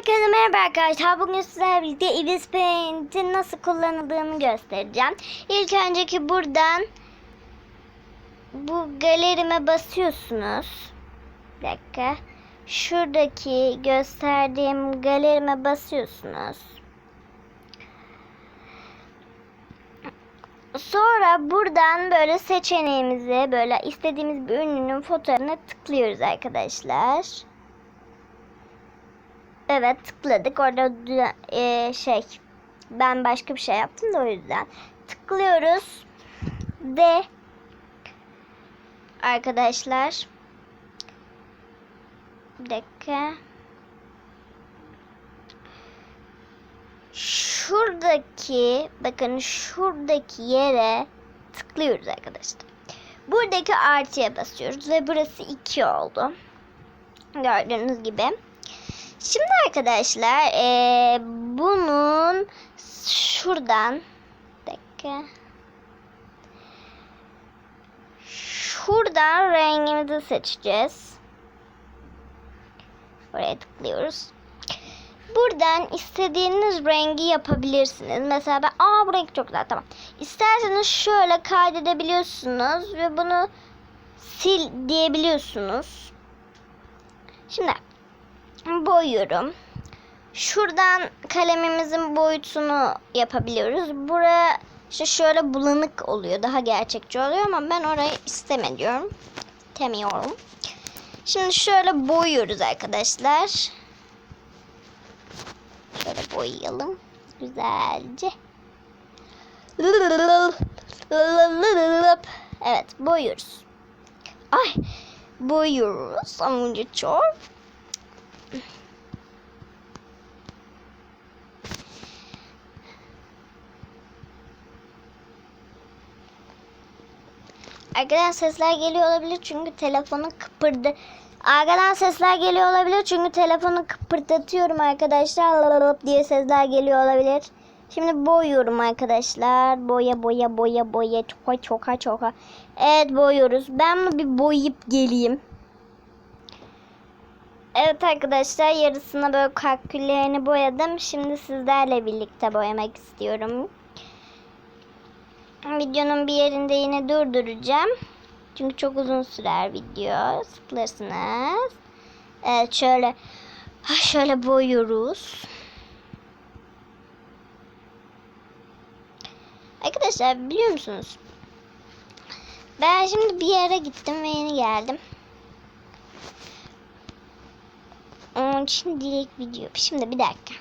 Herkese merhaba arkadaşlar. Bugün sizlerle birlikte Ibis Paint'in nasıl kullanıldığını göstereceğim. İlk önceki buradan bu galerime basıyorsunuz. Bir dakika. Şuradaki gösterdiğim galerime basıyorsunuz. Sonra buradan böyle seçeneğimizi böyle istediğimiz bir ürünün fotoğrafına tıklıyoruz arkadaşlar. Evet tıkladık. Orada e, şey ben başka bir şey yaptım da o yüzden. Tıklıyoruz. Ve arkadaşlar bir dakika. Şuradaki bakın şuradaki yere tıklıyoruz arkadaşlar. Buradaki artıya basıyoruz ve burası 2 oldu. Gördüğünüz gibi. Şimdi arkadaşlar eee, bunun şuradan dakika. Şuradan rengimizi seçeceğiz. Buraya tıklıyoruz. Buradan istediğiniz rengi yapabilirsiniz. Mesela ben aa bu renk çok güzel tamam. İsterseniz şöyle kaydedebiliyorsunuz ve bunu sil diyebiliyorsunuz. Şimdi boyuyorum. Şuradan kalemimizin boyutunu yapabiliyoruz. Buraya işte şöyle bulanık oluyor. Daha gerçekçi oluyor ama ben orayı istemiyorum. İstemiyorum. Şimdi şöyle boyuyoruz arkadaşlar. Şöyle boyayalım. Güzelce. Evet boyuyoruz. Ay boyuyoruz. Ama önce çok. Arkadan sesler geliyor olabilir çünkü telefonu kıpırdı. Arkadan sesler geliyor olabilir çünkü telefonu kıpırdatıyorum arkadaşlar. Lalalap diye sesler geliyor olabilir. Şimdi boyuyorum arkadaşlar. Boya boya boya boya çoka çoka çoka. Evet boyuyoruz. Ben bunu bir boyayıp geleyim. Evet arkadaşlar yarısına böyle kalküllerini boyadım. Şimdi sizlerle birlikte boyamak istiyorum. Videonun bir yerinde yine durduracağım. Çünkü çok uzun sürer video. Sıkılırsınız. Evet şöyle şöyle boyuyoruz. Arkadaşlar biliyor musunuz? Ben şimdi bir yere gittim ve yeni geldim. Onun için direkt video. Şimdi bir dakika.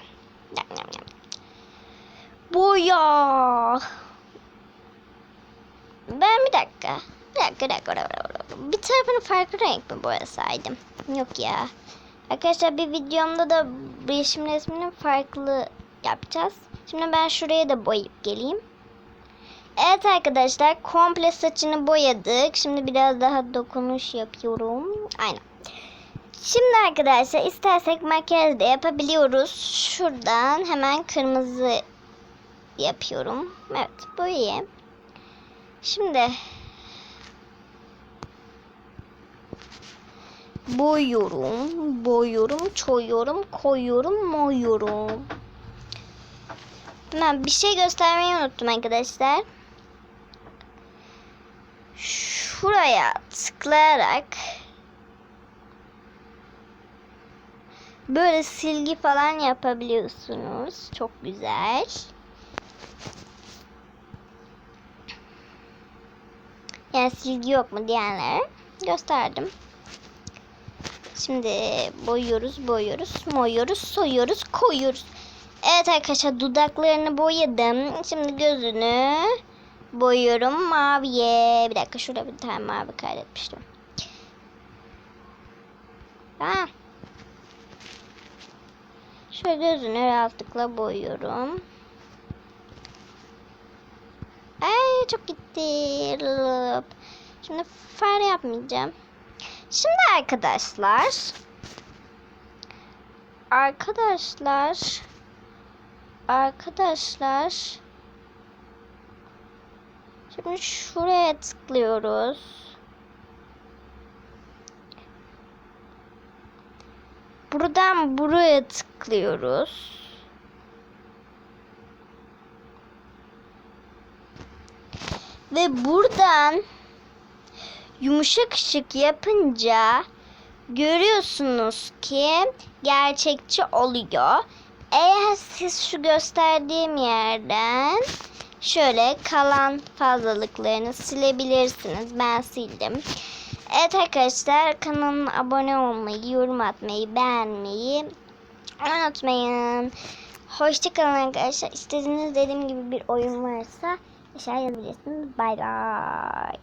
Boya. Ben bir dakika. Bir dakika, bir dakika, bir dakika, bir tarafını farklı renk mi boyasaydım? Yok ya. Arkadaşlar bir videomda da yeşim resmini farklı yapacağız. Şimdi ben şuraya da boyayıp geleyim. Evet arkadaşlar komple saçını boyadık. Şimdi biraz daha dokunuş yapıyorum. Aynen. Şimdi arkadaşlar istersek makyaj da yapabiliyoruz. Şuradan hemen kırmızı yapıyorum. Evet boyayayım. Şimdi boyuyorum, boyuyorum, çoyuyorum, koyuyorum, moyuyorum. Ben bir şey göstermeyi unuttum arkadaşlar. Şuraya tıklayarak böyle silgi falan yapabiliyorsunuz. Çok güzel. Yani silgi yok mu diyenlere gösterdim. Şimdi boyuyoruz, boyuyoruz, moyuyoruz, soyuyoruz, koyuyoruz. Evet arkadaşlar dudaklarını boyadım. Şimdi gözünü boyuyorum maviye. Bir dakika şurada bir tane mavi kaydetmiştim. Ha. Şöyle gözünü rahatlıkla boyuyorum. Ay çok gitti. Şimdi far yapmayacağım. Şimdi arkadaşlar arkadaşlar arkadaşlar şimdi şuraya tıklıyoruz. Buradan buraya tıklıyoruz. Ve buradan yumuşak ışık yapınca görüyorsunuz ki gerçekçi oluyor. Eğer siz şu gösterdiğim yerden şöyle kalan fazlalıklarını silebilirsiniz. Ben sildim. Evet arkadaşlar kanalıma abone olmayı, yorum atmayı, beğenmeyi unutmayın. Hoşçakalın arkadaşlar. İstediğiniz dediğim gibi bir oyun varsa aşağı yazabilirsiniz. Bay bay.